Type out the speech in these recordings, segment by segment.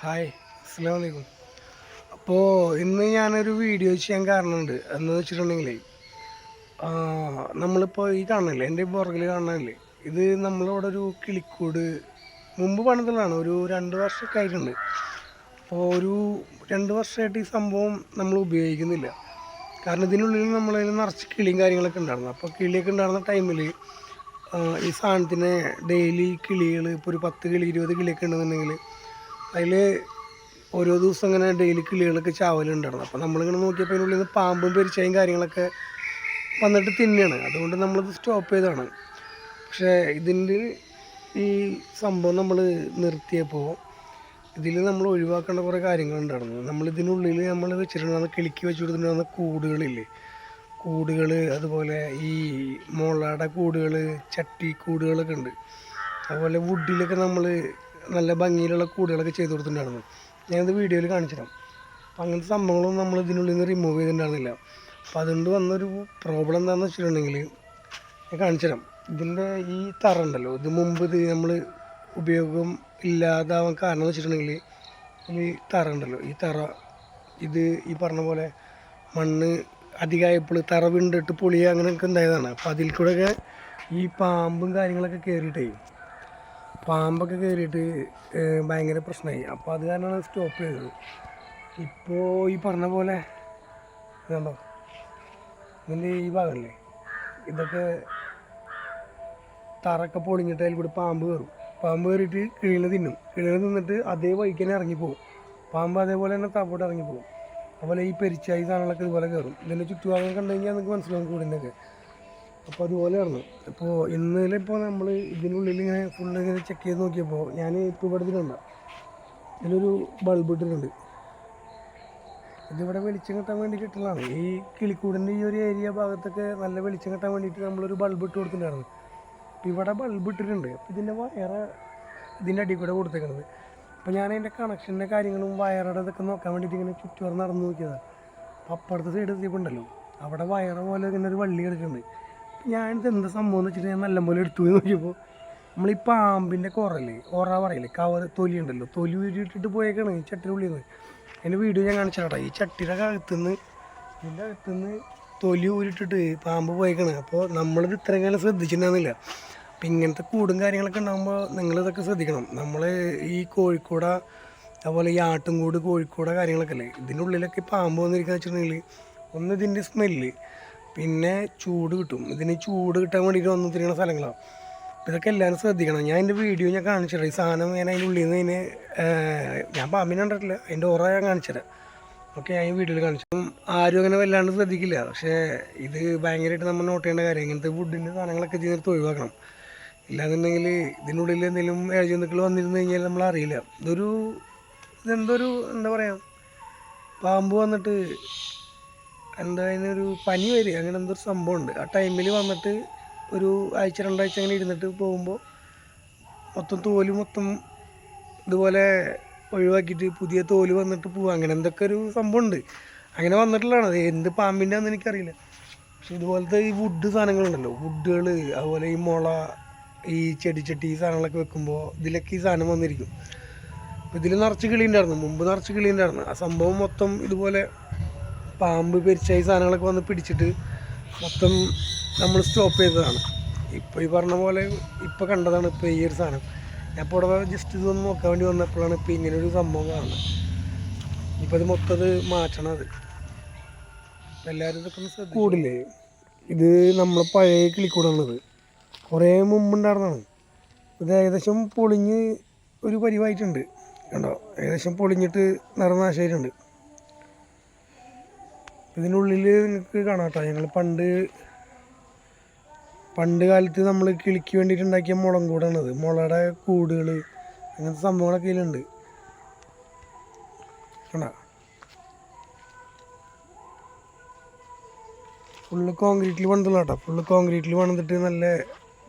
Hi അസ്സാം വലൈക്കും അപ്പോൾ ഇന്ന് ഞാനൊരു വീഡിയോ ചെയ്യാൻ കാരണമുണ്ട്. എന്ന് വെച്ചിട്ടുണ്ടെങ്കിൽ നമ്മളിപ്പോൾ ഈ കാണുന്നില്ലേ എന്റെ പുറകിൽ കാണുന്നില്ലേ ഇത് നമ്മളിവിടെ ഒരു കിളിക്കൂട് മുമ്പ് പണിതുള്ളതാണ് ഒരു രണ്ട് വർഷമൊക്കെ ആയിട്ടുണ്ട്. അപ്പോൾ ഒരു രണ്ട് വർഷമായിട്ട് ഈ സംഭവം നമ്മൾ ഉപയോഗിക്കുന്നില്ല. കാരണം ഇതിനുള്ളിൽ നമ്മളതിൽ നിറച്ച് കിളിയും കാര്യങ്ങളൊക്കെ ഉണ്ടായിരുന്നു. അപ്പോൾ കിളിയൊക്കെ ഉണ്ടായിരുന്ന ടൈമിൽ ഈ സാധനത്തിന് ഡെയിലി കിളികൾ ഇപ്പോൾ ഒരു പത്ത് കിളി ഇരുപത് കിളിയൊക്കെ ഉണ്ടെന്നുണ്ടെങ്കിൽ അതിൽ ഓരോ ദിവസം ഇങ്ങനെ ഡെയിലി കിളികളൊക്കെ ചാവലുണ്ടായിരുന്നു. അപ്പോൾ നമ്മളിങ്ങനെ നോക്കിയപ്പോൾ അതിനുള്ളിൽ നിന്ന് പാമ്പും പെരിച്ചയും കാര്യങ്ങളൊക്കെ വന്നിട്ട് തിന്നെയാണ് അതുകൊണ്ട് നമ്മളിത് സ്റ്റോപ്പ് ചെയ്തതാണ്. പക്ഷേ ഇതിന്റെ ഈ സംഭവം നമ്മൾ നിർത്തിയപ്പോൾ ഇതിൽ നമ്മൾ ഒഴിവാക്കേണ്ട കുറേ കാര്യങ്ങളുണ്ടായിരുന്നു. നമ്മൾ ഇതിനുള്ളിൽ നമ്മൾ വെച്ചിട്ടുണ്ടായിരുന്ന കിളിക്ക് വെച്ച് കൊടുത്തിട്ടുണ്ടായിരുന്ന കൂടുകളില്ലേ? കൂടുകൾ അതുപോലെ ഈ മുളയുടെ കൂടുകൾ ചട്ടി കൂടുകളൊക്കെ ഉണ്ട്. അതുപോലെ വുഡിലൊക്കെ നമ്മൾ നല്ല ഭംഗിയിലുള്ള കൂടുകളൊക്കെ ചെയ്ത് കൊടുത്തിട്ടുണ്ടായിരുന്നു. ഞാനത് വീഡിയോയിൽ കാണിച്ചിരുന്നു അപ്പം അങ്ങനത്തെ സംഭവങ്ങളൊന്നും നമ്മൾ ഇതിനുള്ളിൽ നിന്ന് റിമൂവ് ചെയ്തിട്ടുണ്ടായിരുന്നില്ല. അപ്പോൾ അതുകൊണ്ട് വന്നൊരു പ്രോബ്ലം എന്താണെന്ന് വെച്ചിട്ടുണ്ടെങ്കിൽ ഞാൻ കാണിച്ചുതരാം. ഇതിന്റെ ഈ തറ ഉണ്ടല്ലോ ഇത് മുമ്പ് ഇത് നമ്മൾ ഉപയോഗം ഇല്ലാതാവാൻ കാരണം എന്ന് വെച്ചിട്ടുണ്ടെങ്കിൽ ഈ തറ ഉണ്ടല്ലോ ഈ തറ ഇത് ഈ പറഞ്ഞ പോലെ മണ്ണ് അധികമായപ്പോൾ തറ വിണ്ടിട്ട് പൊളി അങ്ങനെയൊക്കെ ഉണ്ടായതാണ്. അപ്പോൾ അതിൽ കൂടെയൊക്കെ ഈ പാമ്പും കാര്യങ്ങളൊക്കെ കയറിയിട്ടേ പാമ്പൊക്കെ കയറിയിട്ട് ഭയങ്കര പ്രശ്നമായി. അപ്പോൾ അത് കാരണമാണ് സ്റ്റോപ്പ് ചെയ്തത്. ഇപ്പോൾ ഈ പറഞ്ഞ പോലെ ഇതുണ്ടോ? ഇതിന്റെ ഈ ഭാഗമല്ലേ ഇതൊക്കെ തറൊക്കെ പൊളിഞ്ഞിട്ട് അതിൽ കൂടി പാമ്പ് കയറും പാമ്പ് കയറിയിട്ട് കിഴിന് തിന്നും. കിഴിന് തിന്നിട്ട് അതേ വഴിക്ക് തന്നെ ഇറങ്ങിപ്പോകും പാമ്പ് അതേപോലെ തന്നെ താപ്പോട്ട് ഇറങ്ങിപ്പോകും അതുപോലെ ഈ പെരിച്ചായി സാധനങ്ങളൊക്കെ ഇതുപോലെ കയറും ഇതിന്റെ ചുറ്റുഭാഗം കണ്ടു കഴിഞ്ഞാൽ നിങ്ങൾക്ക് മനസ്സിലാവും കൂടിനൊക്കെ അപ്പോൾ അതുപോലെയായിരുന്നു. ഇപ്പോൾ ഇന്നലെ ഇപ്പോൾ നമ്മൾ ഇതിനുള്ളിൽ ഇങ്ങനെ ഫുള്ള് ഇങ്ങനെ ചെക്ക് ചെയ്ത് നോക്കിയപ്പോൾ ഞാൻ ഇപ്പോൾ ഇവിടെ ഇതിലുണ്ട്. ഇതിലൊരു ബൾബ് ഇട്ടിട്ടുണ്ട്. ഇതിവിടെ വെളിച്ചം കിട്ടാൻ വേണ്ടി കിട്ടുന്നതാണ് ഈ കിളിക്കൂടിന്റെ ഈ ഒരു ഏരിയ ഭാഗത്തൊക്കെ നല്ല വെളിച്ചം കിട്ടാൻ വേണ്ടിയിട്ട് നമ്മളൊരു ബൾബ് ഇട്ട് കൊടുത്തിട്ടുണ്ടായിരുന്നു. അപ്പോൾ ഇവിടെ ബൾബ് ഇട്ടിട്ടുണ്ട്. അപ്പോൾ ഇതിന്റെ വയറ ഇതിന്റെ അടി കൂടെ കൊടുത്തേക്കുന്നത് അപ്പോൾ ഞാൻ അതിന്റെ കണക്ഷന്റെ കാര്യങ്ങളും വയറുടെ ഇതൊക്കെ നോക്കാൻ വേണ്ടിയിട്ട് ഇങ്ങനെ ചുറ്റുവർ നടന്ന് നോക്കിയതാണ് അപ്പോൾ അപ്പുറത്തെ സൈഡ് എത്തിയപ്പോണ്ടല്ലോ അവിടെ വയറ് പോലെ ഇങ്ങനെ ഒരു വള്ളി കിടക്കുന്നുണ്ട് ഞാനിത് എന്താ സംഭവം എന്ന് വെച്ചിട്ട് ഞാൻ നല്ലപോലെ എടുത്തു നോക്കിയപ്പോൾ നമ്മൾ ഈ പാമ്പിന്റെ കുറല്ലേ ഓറ പറയില്ലേ കവർ തൊലി ഉണ്ടല്ലോ തൊലി ഉരുട്ടിട്ട് പോയേക്കാണ് ഈ ഉള്ളിൽ നിന്ന്. അതിന്റെ വീഡിയോ ഞാൻ കാണിച്ചാട്ടോ ഈ ചട്ടിയുടെ അകത്തുനിന്ന് ഇതിന്റെ അകത്തുനിന്ന് തൊലി ഊരിട്ടിട്ട് പാമ്പ് പോയേക്കാണ്. അപ്പോൾ നമ്മളിത് ഇത്രയും കാലം ശ്രദ്ധിച്ചിട്ടുണ്ടാകുന്നില്ല അപ്പം ഇങ്ങനത്തെ കൂടും കാര്യങ്ങളൊക്കെ ഉണ്ടാകുമ്പോൾ നിങ്ങളിതൊക്കെ ശ്രദ്ധിക്കണം. നമ്മൾ ഈ കോഴിക്കോട അതുപോലെ ഈ ആട്ടുംകൂട് കോഴിക്കോട കാര്യങ്ങളൊക്കെ അല്ലേ ഇതിന്റെ ഉള്ളിലൊക്കെ പാമ്പ് വന്നിരിക്കുക വെച്ചിട്ടുണ്ടെങ്കിൽ ഒന്ന് ഇതിന്റെ സ്മെല്ല് പിന്നെ ചൂട് കിട്ടും. ഇതിന് ചൂട് കിട്ടാൻ വേണ്ടിയിട്ട് വന്നു തിരിയണ സ്ഥലങ്ങളാണ് അപ്പോൾ ഇതൊക്കെ എല്ലാവരും ശ്രദ്ധിക്കണം. ഞാൻ എന്റെ വീഡിയോ ഞാൻ കാണിച്ചിട്ട് ഈ സാധനം ഞാൻ അതിന്റെ ഉള്ളിൽ നിന്ന് അതിന് ഞാൻ പാമ്പിനെ കണ്ടിട്ടില്ല. അതിന്റെ ഓറ ഞാൻ കാണിച്ചുതരാം. ഓക്കെ ഞാൻ ഈ വീഡിയോയിൽ കാണിച്ചു. ആരും അങ്ങനെ വല്ലാണ്ട് ശ്രദ്ധിക്കില്ല. പക്ഷേ ഇത് ഭയങ്കരമായിട്ട് നമ്മൾ നോട്ട് ചെയ്യേണ്ട കാര്യം ഇങ്ങനത്തെ ഫുഡിന്റെ സാധനങ്ങളൊക്കെ ചെയ്തിട്ട് ഒഴിവാക്കണം. ഇല്ലാന്നുണ്ടെങ്കിൽ ഇതിനുള്ളിൽ എന്തെങ്കിലും ഏഴജന്തുക്കൾ വന്നിരുന്നു കഴിഞ്ഞാൽ നമ്മൾ അറിയില്ല. ഇതൊരു ഇതെന്തൊരു എന്താ പറയുക പാമ്പ് വന്നിട്ട് എന്താ അതിനൊരു പനി വരിക അങ്ങനെ എന്തോ സംഭവം സംഭവമുണ്ട്. ആ ടൈമിൽ വന്നിട്ട് ഒരു ആഴ്ച രണ്ടാഴ്ച അങ്ങനെ ഇരുന്നിട്ട് പോകുമ്പോൾ മൊത്തം തോൽ മൊത്തം ഇതുപോലെ ഒഴിവാക്കിയിട്ട് പുതിയ തോൽ വന്നിട്ട് പോവുക അങ്ങനെ എന്തൊക്കെ ഒരു സംഭവമുണ്ട്. അങ്ങനെ വന്നിട്ടുള്ളതാണ്. അത് എന്ത് പാമ്പിന്റെ ആണെന്ന് എനിക്കറിയില്ല. പക്ഷെ ഇതുപോലത്തെ ഈ വുഡ് സാധനങ്ങളുണ്ടല്ലോ വുഡുകൾ അതുപോലെ ഈ മുള ഈ ചെടിച്ചട്ടി ഈ സാധനങ്ങളൊക്കെ വെക്കുമ്പോൾ ഇതിലൊക്കെ ഈ സാധനം വന്നിരിക്കും. ഇതിൽ നിറച്ച് കിളി ഉണ്ടായിരുന്നു മുമ്പ് നിറച്ച് കിളിയുണ്ടായിരുന്നു. ആ സംഭവം മൊത്തം ഇതുപോലെ പാമ്പ് പെരിച്ച ഈ സാധനങ്ങളൊക്കെ വന്ന് പിടിച്ചിട്ട് മൊത്തം നമ്മൾ സ്റ്റോപ്പ് ചെയ്തതാണ്. ഇപ്പോൾ ഈ പറഞ്ഞ പോലെ ഇപ്പോൾ കണ്ടതാണ് ഇപ്പോൾ ഈ ഒരു സാധനം. ഞാൻ ഇപ്പോൾ ഇവിടെ ജസ്റ്റ് ഇതൊന്ന് നോക്കാൻ വേണ്ടി വന്നപ്പോഴാണ് ഇപ്പോൾ ഇങ്ങനെ ഒരു സംഭവം കാണുന്നത്. ഇപ്പോൾ അത് മൊത്തം അത് മാറ്റണം അത്. എല്ലാവരും ഇതൊക്കെ കൂടില്ലേ? ഇത് നമ്മൾ പഴയ കിളിക്കൂടാണത്. കുറേ മുമ്പുണ്ടായിരുന്നതാണ്. ഇത് ഏകദേശം പൊളിഞ്ഞ് ഒരു പരിവായിട്ടുണ്ട്. കണ്ടോ? ഏകദേശം പൊളിഞ്ഞിട്ട് നിറനാശമായിട്ടുണ്ട് ഇതിനുള്ളിൽ നിങ്ങൾക്ക് കാണാം കേട്ടോ ഞങ്ങൾ പണ്ട് പണ്ട് കാലത്ത് നമ്മൾ കിളിക്ക് വേണ്ടിയിട്ട് ഉണ്ടാക്കിയ മുളം കൂടാണത് മുളയുടെ കൂടുകൾ അങ്ങനത്തെ സംഭവങ്ങളൊക്കെ ഇതിലുണ്ട്. കണ്ട? ഫുള്ള് കോൺക്രീറ്റിൽ പണിതുള്ള കേട്ടോ ഫുള്ള് കോൺക്രീറ്റിൽ പണിതിട്ട് നല്ല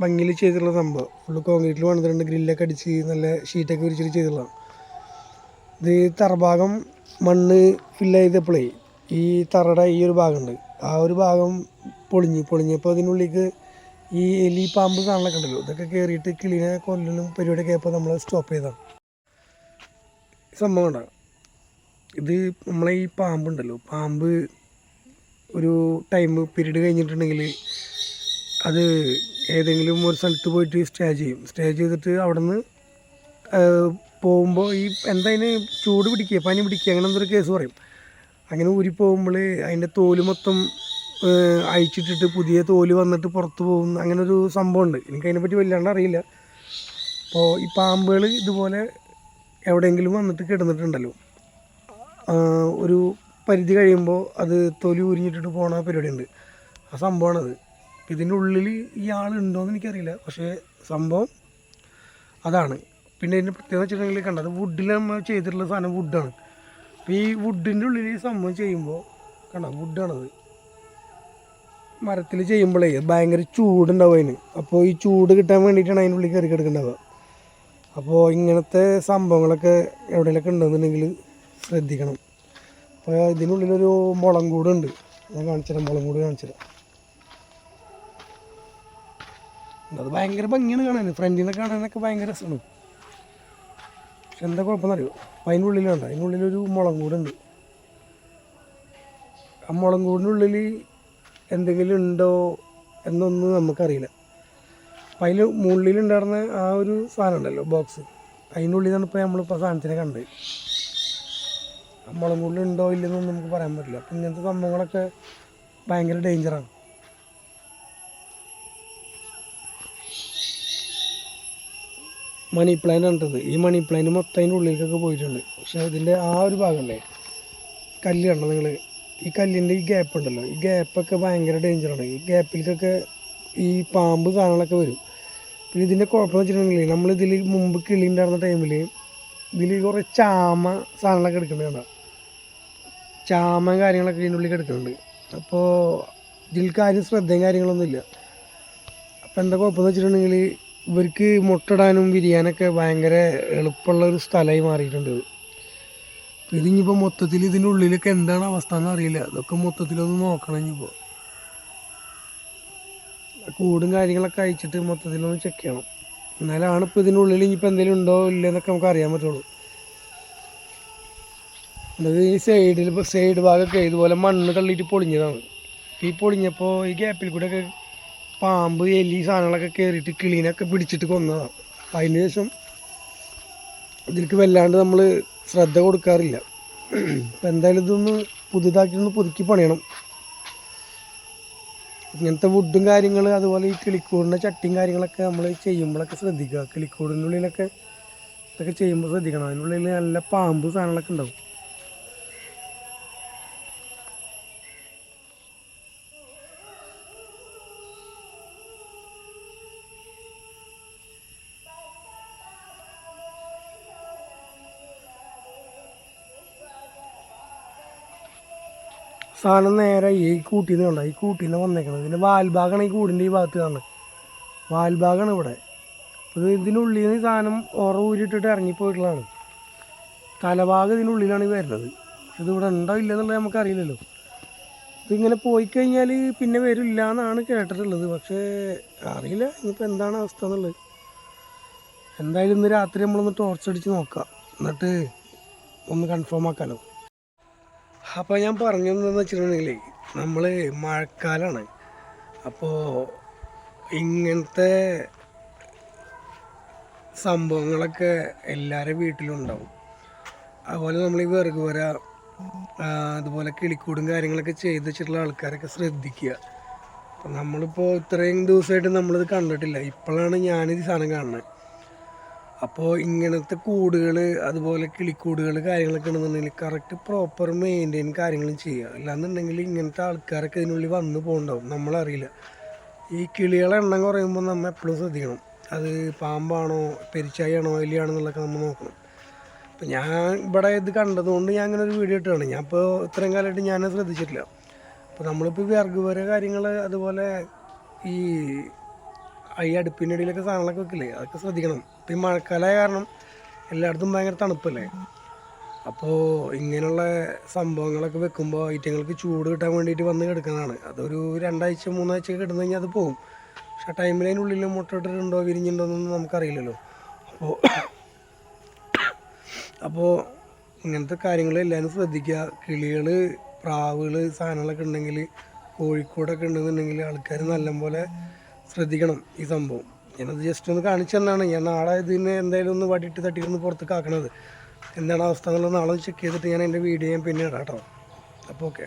ഭംഗിയിൽ ചെയ്തിട്ടുള്ള സംഭവം. ഫുള്ള് കോൺക്രീറ്റിൽ പണിതിട്ടുണ്ട്. ഗ്രില്ലൊക്കെ അടിച്ച് നല്ല ഷീറ്റൊക്കെ വിരിച്ചിട്ട് ചെയ്തിട്ടുള്ളതാണ്. ഇത് തറഭാഗം മണ്ണ് ഫില്ല് ചെയ്തപ്പോഴേ ഈ തറയുടെ ഈ ഒരു ഭാഗമുണ്ട്. ആ ഒരു ഭാഗം പൊളിഞ്ഞ് പൊളിഞ്ഞപ്പോൾ അതിനുള്ളിലേക്ക് ഈ എലി പാമ്പ് സാധനങ്ങളൊക്കെ ഉണ്ടല്ലോ ഇതൊക്കെ കയറിയിട്ട് കിളിനെ കൊല്ലലും പരിപാടിയൊക്കെ ആയപ്പോൾ നമ്മൾ സ്റ്റോപ്പ് ചെയ്തതാണ്. സംഭവം ഉണ്ടാകും ഇത് നമ്മളെ ഈ പാമ്പുണ്ടല്ലോ പാമ്പ് ഒരു ടൈം പീരീഡ് കഴിഞ്ഞിട്ടുണ്ടെങ്കിൽ അത് ഏതെങ്കിലും ഒരു സ്ഥലത്ത് പോയിട്ട് സ്റ്റേ ചെയ്യും. സ്റ്റേ ചെയ്തിട്ട് അവിടെ നിന്ന് പോകുമ്പോൾ ഈ എന്തായാലും ചൂട് പിടിക്കുക പനി പിടിക്കുക അങ്ങനെ എന്തൊരു കേസ് പറയും. അങ്ങനെ ഊരി പോകുമ്പോൾ അതിന്റെ തോൽ മൊത്തം അയച്ചിട്ടിട്ട് പുതിയ തോൽ വന്നിട്ട് പുറത്ത് അങ്ങനെ ഒരു സംഭവമുണ്ട്. എനിക്കതിനെ പറ്റി വല്ലാണ്ട് അറിയില്ല. അപ്പോൾ ഈ പാമ്പുകൾ ഇതുപോലെ എവിടെയെങ്കിലും വന്നിട്ട് കിടന്നിട്ടുണ്ടല്ലോ. ഒരു പരിധി കഴിയുമ്പോൾ അത് തൊലി ഉരിഞ്ഞിട്ടിട്ട് പോണ പരിപാടിയുണ്ട്. ആ സംഭവമാണത്. ഇതിന്റെ ഉള്ളിൽ ഈ ആളുണ്ടോയെന്ന് എനിക്കറിയില്ല. പക്ഷേ സംഭവം അതാണ്. പിന്നെ ഇതിന്റെ പ്രത്യേകത വെച്ചിട്ടുണ്ടെങ്കിൽ കണ്ടത് വുഡിൽ നമ്മൾ ചെയ്തിട്ടുള്ള സാധനം വുഡാണ് അപ്പോൾ ഈ വുഡിന്റെ ഉള്ളിൽ ഈ സംഭവം ചെയ്യുമ്പോൾ കണ്ട വുഡാണത് മരത്തിൽ ചെയ്യുമ്പോഴേ ഭയങ്കര ചൂടുണ്ടാവും അതിന്. അപ്പോൾ ഈ ചൂട് കിട്ടാൻ വേണ്ടിയിട്ടാണ് അതിന്റെ ഉള്ളിൽ കയറി കിടക്കുന്നുണ്ടാവുക അപ്പോൾ ഇങ്ങനത്തെ സംഭവങ്ങളൊക്കെ എവിടെയെങ്കിലൊക്കെ ഉണ്ടെന്നുണ്ടെങ്കിൽ ശ്രദ്ധിക്കണം. അപ്പോൾ ഇതിനുള്ളിലൊരു മുളം കൂടുണ്ട് ഞാൻ കാണിച്ചുതരാം മുളം കൂട് കാണിച്ചുതരാം. അത് ഭയങ്കര ഭംഗിയാണ് കാണാൻ. ഫ്രണ്ടിൽ കാണാനൊക്കെ ഭയങ്കര രസമാണ്. പക്ഷെ എന്താ കുഴപ്പമെന്നറിയോ? അപ്പം അതിനുള്ളിൽ വേണ്ട അതിനുള്ളിലൊരു മുളം കൂടുണ്ട്. ആ മുളം കൂടിനുള്ളിൽ എന്തെങ്കിലും ഉണ്ടോ എന്നൊന്നും നമുക്കറിയില്ല. അപ്പം അതിൽ മുള്ളിലുണ്ടായിരുന്ന ആ ഒരു സാധനം ഉണ്ടല്ലോ ബോക്സ് അതിനുള്ളിലാണ് ഇപ്പോൾ നമ്മളിപ്പോൾ സാധനത്തിനെ കണ്ടത്. മുളം ഉണ്ടോ ഇല്ലെന്നൊന്നും നമുക്ക് പറയാൻ പറ്റില്ല. അപ്പം ഇങ്ങനത്തെ സംഭവങ്ങളൊക്കെ ഭയങ്കര ഡേഞ്ചറാണ് മണി പ്ലാൻ കണ്ടത്. ഈ മണി പ്ലാന് മൊത്തം അതിന്റെ ഉള്ളിലേക്കൊക്കെ പോയിട്ടുണ്ട്. പക്ഷെ അതിന്റെ ആ ഒരു ഭാഗമല്ലേ കല്ല് കണ്ടോ നിങ്ങൾ ഈ കല്ലിന്റെ ഈ ഗ്യാപ്പ് ഉണ്ടല്ലോ. ഈ ഗ്യാപ്പൊക്കെ ഭയങ്കര ഡേഞ്ചറാണ് ഈ ഗ്യാപ്പിലേക്കൊക്കെ ഈ പാമ്പ് സാധനങ്ങളൊക്കെ വരും. പിന്നെ ഇതിന്റെ കുഴപ്പമെന്ന് വെച്ചിട്ടുണ്ടെങ്കിൽ നമ്മളിതിൽ മുമ്പ് കിളി ഉണ്ടായിരുന്ന ടൈമിൽ ഇതിൽ കുറേ ചാമ സാധനങ്ങളൊക്കെ എടുക്കുന്നുണ്ട് ചാമ കാര്യങ്ങളൊക്കെ ഇതിന്റെ ഉള്ളിൽ എടുക്കുന്നുണ്ട്. അപ്പോൾ ഇതിൽ കാര്യം ശ്രദ്ധയും കാര്യങ്ങളൊന്നുമില്ല അപ്പോൾ എന്താ കുഴപ്പമെന്ന് വെച്ചിട്ടുണ്ടെങ്കിൽ ഇവർക്ക് മുട്ടടാനും വിരിയാനൊക്കെ ഭയങ്കര എളുപ്പമുള്ള ഒരു സ്ഥലമായി മാറിയിട്ടുണ്ട് ഇത്. ഇതിനിപ്പോൾ മൊത്തത്തിൽ ഇതിന്റെ ഉള്ളിലൊക്കെ എന്താണ് അവസ്ഥ എന്ന് അറിയില്ല. അതൊക്കെ മൊത്തത്തിലൊന്ന് നോക്കണം ഇനിയിപ്പോൾ കൂടും കാര്യങ്ങളൊക്കെ അയച്ചിട്ട് മൊത്തത്തിലൊന്ന് ചെക്ക് ചെയ്യണം. എന്നാലാണ് ഇപ്പോൾ ഇതിന്റെ ഉള്ളിൽ ഇനിയിപ്പോൾ എന്തെങ്കിലും ഉണ്ടോ ഇല്ലെന്നൊക്കെ നമുക്ക് അറിയാൻ പറ്റുള്ളൂ. അത് ഈ സൈഡിൽ ഇപ്പോൾ സൈഡ് ഭാഗമൊക്കെ ഇതുപോലെ മണ്ണ് തള്ളിയിട്ട് പൊളിഞ്ഞതാണ്. ഈ പൊളിഞ്ഞപ്പോൾ ഈ ഗ്യാപ്പിൽ കൂടെ ഒക്കെ പാമ്പ് എലി സാധനങ്ങളൊക്കെ കയറിയിട്ട് കിളീനൊക്കെ പിടിച്ചിട്ട് കൊന്നതാണ് അതിന് ശേഷം ഇതിലേക്ക് വല്ലാണ്ട് നമ്മൾ ശ്രദ്ധ കൊടുക്കാറില്ല. അപ്പം എന്തായാലും ഇതൊന്ന് പുതുതാക്കി ഒന്ന് പുതുക്കി പണിയണം. ഇങ്ങനത്തെ വുഡും കാര്യങ്ങൾ അതുപോലെ ഈ കിളിക്കൂടിന്റെ ചട്ടിയും കാര്യങ്ങളൊക്കെ നമ്മൾ ചെയ്യുമ്പോഴൊക്കെ ശ്രദ്ധിക്കുക. കിളിക്കൂടിന്റെ ഉള്ളിലൊക്കെ ഇതൊക്കെ ചെയ്യുമ്പോൾ ശ്രദ്ധിക്കണം. അതിനുള്ളിൽ നല്ല പാമ്പ് സാധനങ്ങളൊക്കെ ഉണ്ടാവും. സാധനം നേരെ ഈ കൂട്ടിൽ നിന്ന് കണ്ട? ഈ കൂട്ടിൽ നിന്ന് വന്നേക്കണം. ഇതിന്റെ വാൽഭാഗമാണ് ഈ കൂടിന്റെ ഈ ഭാഗത്ത് കാണുന്നത്. വാൽഭാഗമാണ് ഇവിടെ. ഇത് ഇതിനുള്ളിൽ നിന്ന് സാധനം ഉറ ഊരിട്ടിട്ട് ഇറങ്ങിപ്പോയിട്ടുള്ളതാണ്. തലഭാഗം ഇതിനുള്ളിലാണ് ഈ വരുന്നത്. ഇത് ഇവിടെ ഉണ്ടോ ഇല്ലെന്നുള്ളത് നമുക്കറിയില്ലല്ലോ. ഇതിങ്ങനെ പോയി കഴിഞ്ഞാൽ പിന്നെ വരില്ല എന്നാണ് കേട്ടിട്ടുള്ളത്. പക്ഷേ അറിയില്ല. ഇനിയിപ്പോൾ എന്താണ് അവസ്ഥ എന്നുള്ളത്. എന്തായാലും ഇന്ന് രാത്രി നമ്മളൊന്ന് ടോർച്ച് അടിച്ച് നോക്കാം. എന്നിട്ട് ഒന്ന് കൺഫേം ആക്കാലോ. അപ്പോൾ ഞാൻ പറഞ്ഞതെന്ന് വെച്ചിട്ടുണ്ടെങ്കിൽ നമ്മൾ മഴക്കാലമാണ് അപ്പോൾ ഇങ്ങനത്തെ സംഭവങ്ങളൊക്കെ എല്ലാവരുടെ വീട്ടിലും ഉണ്ടാവും അതുപോലെ നമ്മൾ ഈ വിറക് വര അതുപോലെ കിളിക്കൂടും കാര്യങ്ങളൊക്കെ ചെയ്ത് വെച്ചിട്ടുള്ള ആൾക്കാരൊക്കെ ശ്രദ്ധിക്കുക. നമ്മളിപ്പോൾ ഇത്രയും ദിവസമായിട്ട് നമ്മളിത് കണ്ടിട്ടില്ല. ഇപ്പോഴാണ് ഞാനിത് സാധനം കാണുന്നത്. അപ്പോൾ ഇങ്ങനത്തെ കൂടുകൾ അതുപോലെ കിളിക്കൂടുകൾ കാര്യങ്ങളൊക്കെ ഉണ്ടെന്നുണ്ടെങ്കിൽ കറക്റ്റ് പ്രോപ്പർ മെയിന്റെയിൻ കാര്യങ്ങളും ചെയ്യുക. അല്ലാന്നുണ്ടെങ്കിൽ ഇങ്ങനത്തെ ആൾക്കാരൊക്കെ ഇതിനുള്ളിൽ വന്ന് പോകുന്നുണ്ടാവും നമ്മളറിയില്ല. ഈ കിളികളെ എണ്ണം കുറയുമ്പോൾ നമ്മൾ എപ്പോഴും ശ്രദ്ധിക്കണം. അത് പാമ്പാണോ പെരിച്ചായാണോ എലിയാണെന്നുള്ളതൊക്കെ നമ്മൾ നോക്കണം. അപ്പം ഞാൻ ഇവിടെ ഇത് കണ്ടതുകൊണ്ട് ഞാൻ അങ്ങനെ ഒരു വീഡിയോ ഇട്ടാണ് ഞാൻ ഇപ്പോൾ ഇത്രയും കാലമായിട്ട് ഞാൻ ശ്രദ്ധിച്ചിട്ടില്ല. അപ്പോൾ നമ്മളിപ്പോൾ വിറക് വരെ കാര്യങ്ങൾ അതുപോലെ ഈ ഈ അടുപ്പിന്റെ ഇടയിലൊക്കെ സാധനങ്ങളൊക്കെ വെക്കില്ലേ? അതൊക്കെ ശ്രദ്ധിക്കണം. ഇപ്പം ഈ മഴക്കാലമായ കാരണം എല്ലായിടത്തും ഭയങ്കര തണുപ്പല്ലേ? അപ്പോൾ ഇങ്ങനെയുള്ള സംഭവങ്ങളൊക്കെ വെക്കുമ്പോൾ ഐറ്റങ്ങൾക്ക് ചൂട് കിട്ടാൻ വേണ്ടിയിട്ട് വന്ന് കിടക്കുന്നതാണ്. അതൊരു രണ്ടാഴ്ച മൂന്നാഴ്ച കിടന്നു കഴിഞ്ഞാൽ അത് പോകും പക്ഷെ ആ ടൈമിൽ അതിനുള്ളിൽ മുട്ട ഇട്ടിട്ടുണ്ടോ വിരിഞ്ഞിട്ടുണ്ടോ എന്നൊന്നും നമുക്കറിയില്ലല്ലോ. അപ്പോൾ അപ്പോൾ ഇങ്ങനത്തെ കാര്യങ്ങൾ എല്ലാവരും ശ്രദ്ധിക്കുക. കിളികൾ പ്രാവുകൾ സാധനങ്ങളൊക്കെ ഉണ്ടെങ്കിൽ കോഴിക്കോടൊക്കെ ഉണ്ടെന്നുണ്ടെങ്കിൽ ആൾക്കാർ നല്ലപോലെ ശ്രദ്ധിക്കണം ഈ സംഭവം. ഞാനത് ജസ്റ്റ് ഒന്ന് കാണിച്ചു തന്നാണ് ഞാൻ നാളെ ഇതിനെ എന്തായാലും ഒന്ന് വടിയിട്ട് തട്ടിയിരുന്ന് പുറത്തേക്ക് കാക്കണത്. എന്താണ് അവസ്ഥ എന്നുള്ളത് നാളെ ചെക്ക് ചെയ്തിട്ട് ഞാൻ എന്റെ വീഡിയോ ഞാൻ പിന്നെ ഇടാം കേട്ടോ. അപ്പോൾ ഓക്കെ